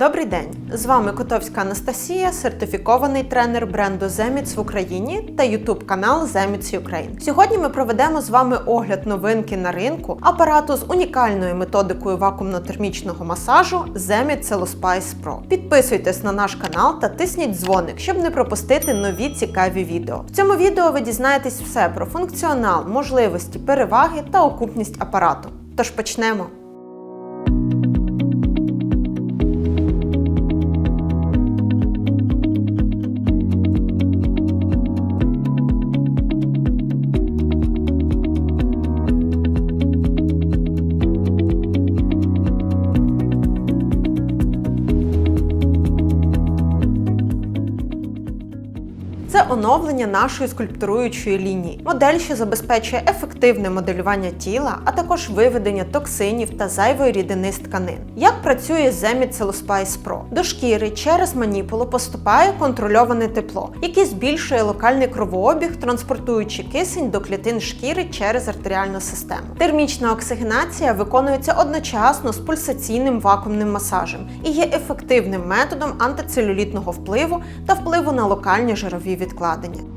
Добрий день! З вами Котовська Анастасія, сертифікований тренер бренду Zemits в Україні та YouTube канал Zemits Ukraine. Сьогодні ми проведемо з вами огляд новинки на ринку апарату з унікальною методикою вакуумно-термічного масажу Zemits Celospice Pro. Підписуйтесь на наш канал та тисніть дзвоник, щоб не пропустити нові цікаві відео. В цьому відео ви дізнаєтесь все про функціонал, можливості, переваги та окупність апарату. Тож почнемо. Це оновлення нашої скульптуруючої лінії. Модель, що забезпечує ефективне моделювання тіла, а також виведення токсинів та зайвої рідини з тканин. Як працює Zemit Celospice Pro? До шкіри через маніпулу поступає контрольоване тепло, яке збільшує локальний кровообіг, транспортуючи кисень до клітин шкіри через артеріальну систему. Термічна оксигенація виконується одночасно з пульсаційним вакуумним масажем і є ефективним методом антицелюлітного впливу та впливу на локальні жирові відкладення.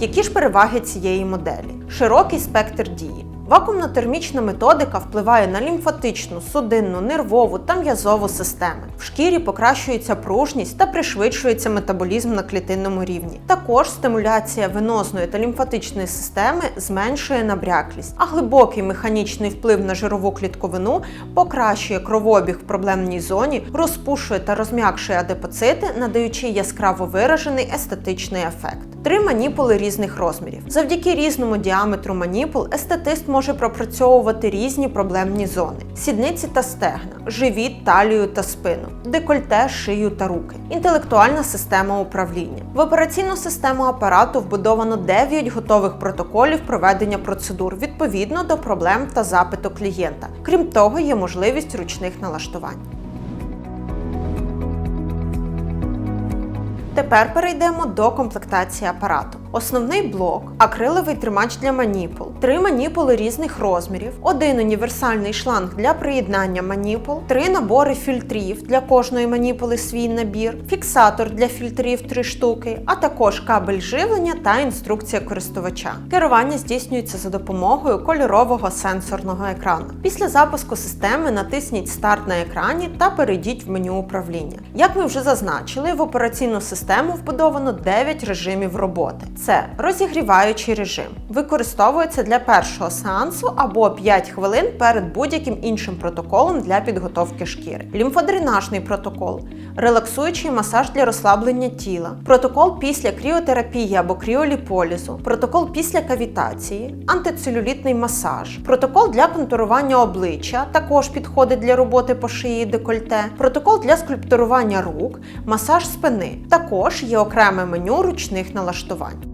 Які ж переваги цієї моделі? Широкий спектр дії. Вакуумно-термічна методика впливає на лімфатичну, судинну, нервову та м'язову системи. В шкірі покращується пружність та пришвидшується метаболізм на клітинному рівні. Також стимуляція венозної та лімфатичної системи зменшує набряклість, а глибокий механічний вплив на жирову клітковину покращує кровообіг в проблемній зоні, розпушує та розм'якшує адепоцити, надаючи яскраво виражений естетичний ефект. Три маніпули різних розмірів. Завдяки різному діаметру маніпул естетист може пропрацьовувати різні проблемні зони: сідниці та стегна, живіт, талію та спину, декольте, шию та руки, інтелектуальна система управління. В операційну систему апарату вбудовано 9 готових протоколів проведення процедур відповідно до проблем та запиту клієнта. Крім того, є можливість ручних налаштувань. Тепер перейдемо до комплектації апарату. Основний блок, акриловий тримач для маніпул, три маніпули різних розмірів, один універсальний шланг для приєднання маніпул, три набори фільтрів для кожної маніпули свій набір, фіксатор для фільтрів 3 штуки, а також кабель живлення та інструкція користувача. Керування здійснюється за допомогою кольорового сенсорного екрану. Після запуску системи натисніть Старт на екрані та перейдіть в меню управління. Як ми вже зазначили, в операційну систему вбудовано 9 режимів роботи. Це розігріваючий режим. Використовується для першого сеансу або 5 хвилин перед будь-яким іншим протоколом для підготовки шкіри. Лімфодренажний протокол, релаксуючий масаж для розслаблення тіла, протокол після кріотерапії або кріоліполізу, протокол після кавітації, антицелюлітний масаж, протокол для контурування обличчя, також підходить для роботи по шиї декольте, протокол для скульптурування рук, масаж спини. Також є окреме меню ручних налаштувань.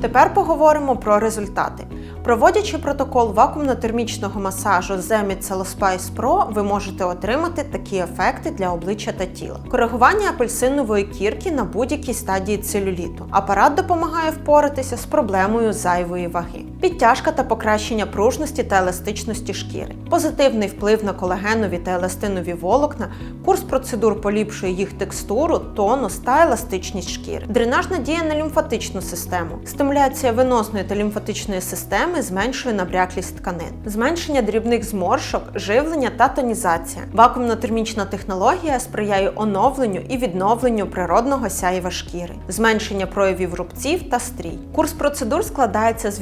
Тепер поговоримо про результати. Проводячи протокол вакуумно-термічного масажу Zemit Celospice Pro, ви можете отримати такі ефекти для обличчя та тіла. Коригування апельсинової кірки на будь-якій стадії целюліту. Апарат допомагає впоратися з проблемою зайвої ваги. Підтяжка та покращення пружності та еластичності шкіри. Позитивний вплив на колагенові та еластинові волокна. Курс процедур поліпшує їх текстуру, тонус та еластичність шкіри. Дренажна дія на лімфатичну систему. Стимуляція венозної та лімфатичної системи зменшує набряклість тканин, зменшення дрібних зморшок, живлення та тонізація. Вакуумно-термічна технологія сприяє оновленню і відновленню природного сяєва шкіри, зменшення проявів рубців та стрій. Курс процедур складається з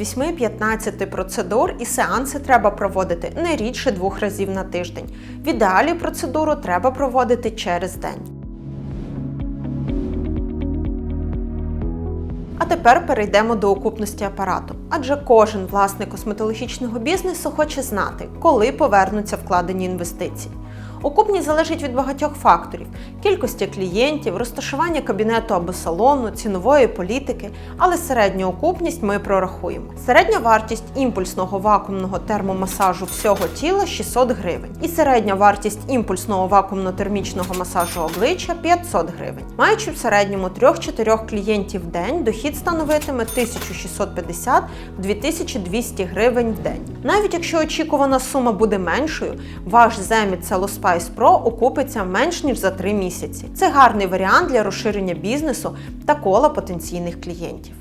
8-15 процедур, і сеанси треба проводити не рідше двох разів на тиждень. В ідеалі процедуру треба проводити через день. А тепер перейдемо до окупності апарату. Адже кожен власник косметологічного бізнесу хоче знати, коли повернуться вкладені інвестиції. Окупність залежить від багатьох факторів: кількості клієнтів, розташування кабінету або салону, цінової політики, але середню окупність ми прорахуємо. Середня вартість імпульсного вакуумного термомасажу всього тіла 600 гривень, і середня вартість імпульсного вакуумно-термічного масажу обличчя 500 гривень. Маючи в середньому 3-4 клієнтів в день, дохід становитиме 1650-2200 гривень в день. Навіть якщо очікувана сума буде меншою, ваш Zemit Cello Spice Pro окупиться менш ніж за 3 місяці. Це гарний варіант для розширення бізнесу та кола потенційних клієнтів.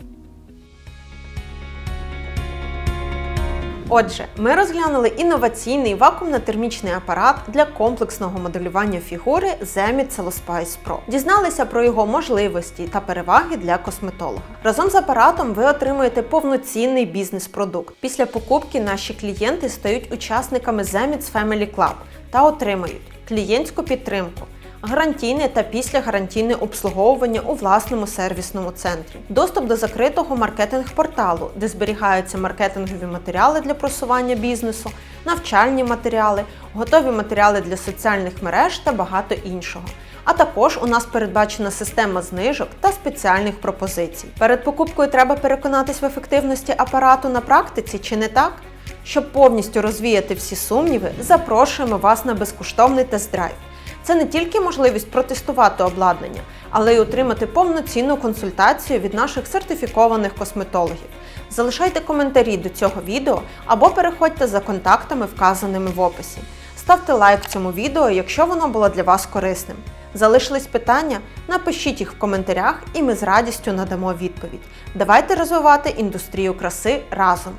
Отже, ми розглянули інноваційний вакуумно-термічний апарат для комплексного моделювання фігури Zemit Cellospice Pro. Дізналися про його можливості та переваги для косметолога. Разом з апаратом ви отримуєте повноцінний бізнес-продукт. Після покупки наші клієнти стають учасниками Zemit Family Club та отримають клієнтську підтримку гарантійне та післягарантійне обслуговування у власному сервісному центрі, доступ до закритого маркетинг-порталу, де зберігаються маркетингові матеріали для просування бізнесу, навчальні матеріали, готові матеріали для соціальних мереж та багато іншого. А також у нас передбачена система знижок та спеціальних пропозицій. Перед покупкою треба переконатись в ефективності апарату на практиці, чи не так? Щоб повністю розвіяти всі сумніви, запрошуємо вас на безкоштовний тест-драйв. Це не тільки можливість протестувати обладнання, але й отримати повноцінну консультацію від наших сертифікованих косметологів. Залишайте коментарі до цього відео або переходьте за контактами, вказаними в описі. Ставте лайк цьому відео, якщо воно було для вас корисним. Залишились питання? Напишіть їх в коментарях і ми з радістю надамо відповідь. Давайте розвивати індустрію краси разом.